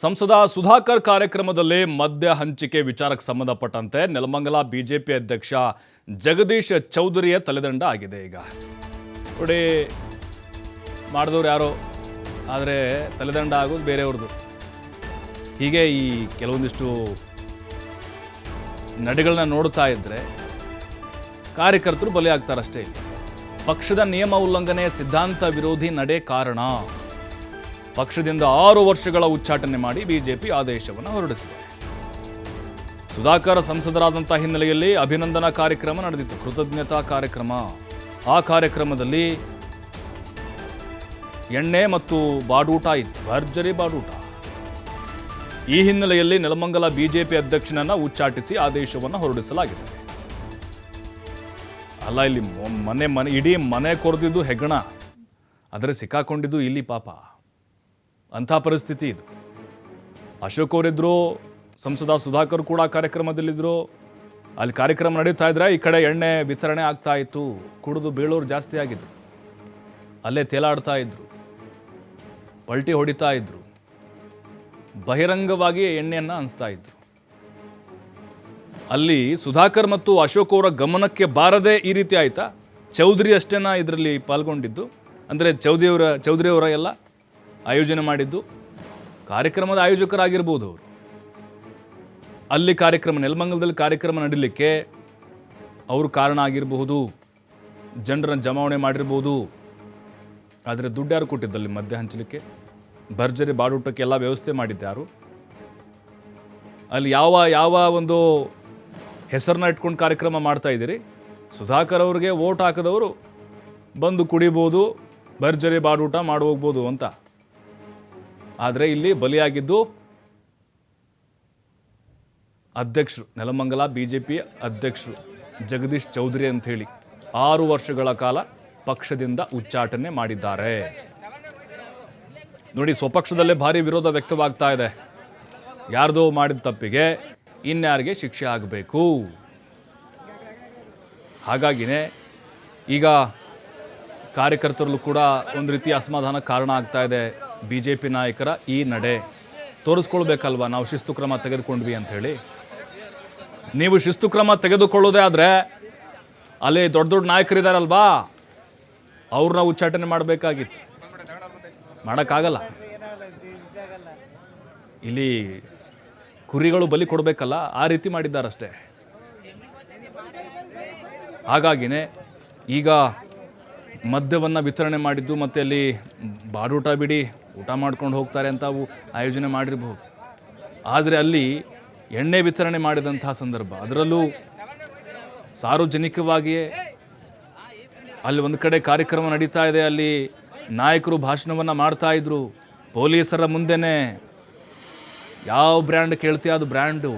ಸಂಸದ ಸುಧಾಕರ್ ಕಾರ್ಯಕ್ರಮದಲ್ಲಿ ಮದ್ಯ ಹಂಚಿಕೆ ವಿಚಾರಕ್ಕೆ ಸಂಬಂಧಪಟ್ಟಂತೆ ನೆಲಮಂಗಲ ಬಿಜೆಪಿ ಅಧ್ಯಕ್ಷ ಜಗದೀಶ್ ಚೌಧರಿಯ ತಲೆದಂಡ ಆಗಿದೆ ಈಗ. ನೋಡಿ, ಮಾಡಿದವ್ರು ಯಾರೋ, ಆದರೆ ತಲೆದಂಡ ಆಗೋದು ಬೇರೆಯವ್ರದ್ದು. ಹೀಗೆ ಈ ಕೆಲವೊಂದಿಷ್ಟು ನಡೆಗಳನ್ನ ನೋಡ್ತಾ ಇದ್ದರೆ ಕಾರ್ಯಕರ್ತರು ಬಲಿಯಾಗ್ತಾರಷ್ಟೇ ಪಕ್ಷದ ನಿಯಮ ಉಲ್ಲಂಘನೆ, ಸಿದ್ಧಾಂತ ವಿರೋಧಿ ನಡೆ ಕಾರಣ. ಪಕ್ಷದಿಂದ ಆರು ವರ್ಷಗಳ ಉಚ್ಚಾಟನೆ ಮಾಡಿ ಬಿಜೆಪಿ ಆದೇಶವನ್ನು ಹೊರಡಿಸಿದೆ. ಸುಧಾಕರ್ ಸಂಸದರಾದಂಥ ಹಿನ್ನೆಲೆಯಲ್ಲಿ ಅಭಿನಂದನಾ ಕಾರ್ಯಕ್ರಮ ನಡೆದಿತ್ತು. ಕೃತಜ್ಞತಾ ಕಾರ್ಯಕ್ರಮ. ಆ ಕಾರ್ಯಕ್ರಮದಲ್ಲಿ ಎಣ್ಣೆ ಮತ್ತು ಬಾಡೂಟ ಇತ್ತು. ಭರ್ಜರಿ ಬಾಡೂಟ. ಈ ಹಿನ್ನೆಲೆಯಲ್ಲಿ ನೆಲಮಂಗಲ ಬಿಜೆಪಿ ಅಧ್ಯಕ್ಷನನ್ನ ಉಚ್ಚಾಟಿಸಿ ಆದೇಶವನ್ನು ಹೊರಡಿಸಲಾಗಿದೆ. ಅಲ್ಲ, ಇಲ್ಲಿ ಮನೆ ಮನೆ, ಇಡೀ ಮನೆ ಕೊರೆದಿದ್ದು ಹೆಗ್ಗಣ. ಆದರೆ ಸಿಕ್ಕಾಕೊಂಡಿದ್ದು ಇಲ್ಲಿ ಪಾಪ. ಅಂಥ ಪರಿಸ್ಥಿತಿ ಇದು. ಅಶೋಕ್ ಅವರಿದ್ದರು ಸಂಸದ ಸುಧಾಕರ್ ಕೂಡ ಕಾರ್ಯಕ್ರಮದಲ್ಲಿದ್ದರು ಅಲ್ಲಿ ಕಾರ್ಯಕ್ರಮ ನಡೀತಾ ಇದ್ರೆ ಈ ಕಡೆ ಎಣ್ಣೆ ವಿತರಣೆ ಆಗ್ತಾ ಇತ್ತು. ಕುಡಿದು ಬೀಳೋರು ಜಾಸ್ತಿ ಆಗಿದ್ರು. ಅಲ್ಲೇ ತೇಲಾಡ್ತಾ ಇದ್ದರು ಪಲ್ಟಿ ಹೊಡಿತಾ ಇದ್ದರು ಬಹಿರಂಗವಾಗಿ ಎಣ್ಣೆಯನ್ನು ಅನಿಸ್ತಾ ಇದ್ರು. ಅಲ್ಲಿ ಸುಧಾಕರ್ ಮತ್ತು ಅಶೋಕ್ ಅವರ ಗಮನಕ್ಕೆ ಬಾರದೆ ಈ ರೀತಿ ಆಯಿತಾ? ಚೌಧರಿ ಅಷ್ಟೇನಾ ಇದರಲ್ಲಿ ಪಾಲ್ಗೊಂಡಿದ್ದು? ಅಂದರೆ ಚೌಧರಿಯವರ ಚೌಧರಿಯವರ ಎಲ್ಲ? ಆಯೋಜನೆ ಮಾಡಿದ್ದು. ಕಾರ್ಯಕ್ರಮದ ಆಯೋಜಕರಾಗಿರ್ಬೋದು ಅವರು. ಅಲ್ಲಿ ಕಾರ್ಯಕ್ರಮ, ನೆಲಮಂಗಲದಲ್ಲಿ ಕಾರ್ಯಕ್ರಮ ನಡೀಲಿಕ್ಕೆ ಅವರು ಕಾರಣ ಆಗಿರಬಹುದು. ಜನರನ್ನು ಜಮಾವಣೆ ಮಾಡಿರ್ಬೋದು. ಆದರೆ ದುಡ್ಡು ಯಾರು ಕೊಟ್ಟಿದ್ದಲ್ಲಿ ಮದ್ಯ ಹಂಚಲಿಕ್ಕೆ. ಭರ್ಜರಿ ಬಾಡೂಟಕ್ಕೆ ಎಲ್ಲ ವ್ಯವಸ್ಥೆ ಮಾಡಿದ್ದಾರು ಅಲ್ಲಿ ಯಾವ ಯಾವ ಒಂದು ಹೆಸರನ್ನ ಇಟ್ಕೊಂಡು ಕಾರ್ಯಕ್ರಮ ಮಾಡ್ತಾ ಇದ್ದೀರಿ? ಸುಧಾಕರ್ ಅವ್ರಿಗೆ ಓಟ್ ಹಾಕಿದವರು ಬಂದು ಕುಡಿಬೋದು, ಭರ್ಜರಿ ಬಾಡೂಟ ಮಾಡಿ ಹೋಗ್ಬೋದು ಅಂತ. ಆದರೆ ಇಲ್ಲಿ ಬಲಿಯಾಗಿದ್ದು ಅಧ್ಯಕ್ಷರು, ನೆಲಮಂಗಲ ಬಿ ಜೆ ಪಿ ಅಧ್ಯಕ್ಷರು ಜಗದೀಶ್ ಚೌಧರಿ ಅಂಥೇಳಿ ಆರು ವರ್ಷಗಳ ಕಾಲ ಪಕ್ಷದಿಂದ ಉಚ್ಚಾಟನೆ ಮಾಡಿದ್ದಾರೆ. ನೋಡಿ, ಸ್ವಪಕ್ಷದಲ್ಲೇ ಭಾರಿ ವಿರೋಧ ವ್ಯಕ್ತವಾಗ್ತಾ ಇದೆ. ಯಾರ್ದೋ ಮಾಡಿದ ತಪ್ಪಿಗೆ ಇನ್ಯಾರಿಗೆ ಶಿಕ್ಷೆ ಆಗಬೇಕು? ಹಾಗಾಗಿನೇ ಈಗ ಕಾರ್ಯಕರ್ತರಲ್ಲೂ ಕೂಡ ಒಂದು ರೀತಿ ಅಸಮಾಧಾನ ಕಾರಣ ಆಗ್ತಾ ಇದೆ. ಬಿ ಜೆ ಪಿ ನಾಯಕರ ಈ ನಡೆ. ತೋರಿಸ್ಕೊಳ್ಬೇಕಲ್ವಾ? ನಾವು ಶಿಸ್ತು ಕ್ರಮ ತೆಗೆದುಕೊಂಡ್ವಿ ಅಂಥೇಳಿ ನೀವು ಶಿಸ್ತು ಕ್ರಮ ತೆಗೆದುಕೊಳ್ಳೋದೇ ಆದರೆ, ಅಲ್ಲಿ ದೊಡ್ಡ ದೊಡ್ಡ ನಾಯಕರಿದ್ದಾರಲ್ವಾ ಅವ್ರನ್ನ ಉಚ್ಚಾಟನೆ ಮಾಡಬೇಕಾಗಿತ್ತು. ಮಾಡೋಕ್ಕಾಗಲ್ಲ. ಇಲ್ಲಿ ಕುರಿಗಳು ಬಲಿ ಕೊಡಬೇಕಲ್ಲ? ಆ ರೀತಿ ಮಾಡಿದ್ದಾರಷ್ಟೇ. ಹಾಗಾಗಿನೇ ಈಗ ಮದ್ಯವನ್ನು ವಿತರಣೆ ಮಾಡಿದ್ದು ಮತ್ತು ಅಲ್ಲಿ ಬಾಡೂಟ ಬಿಡಿ ಊಟ ಮಾಡ್ಕೊಂಡು ಹೋಗ್ತಾರೆ ಅಂತ ಅವು ಆಯೋಜನೆ ಮಾಡಿರಬಹುದು ಆದರೆ ಅಲ್ಲಿ ಎಣ್ಣೆ ವಿತರಣೆ ಮಾಡಿದಂತಹ ಸಂದರ್ಭ, ಅದರಲ್ಲೂ ಸಾರ್ವಜನಿಕವಾಗಿಯೇ ಅಲ್ಲಿ ಒಂದು ಕಡೆ ಕಾರ್ಯಕ್ರಮ ನಡೀತಾ ಇದೆ, ಅಲ್ಲಿ ನಾಯಕರು ಭಾಷಣವನ್ನು ಮಾಡ್ತಾ ಇದ್ರು, ಪೊಲೀಸರ ಮುಂದೆನೇ ಯಾವ ಬ್ರ್ಯಾಂಡ್ ಕೇಳ್ತೀಯ ಅದು ಬ್ರ್ಯಾಂಡು.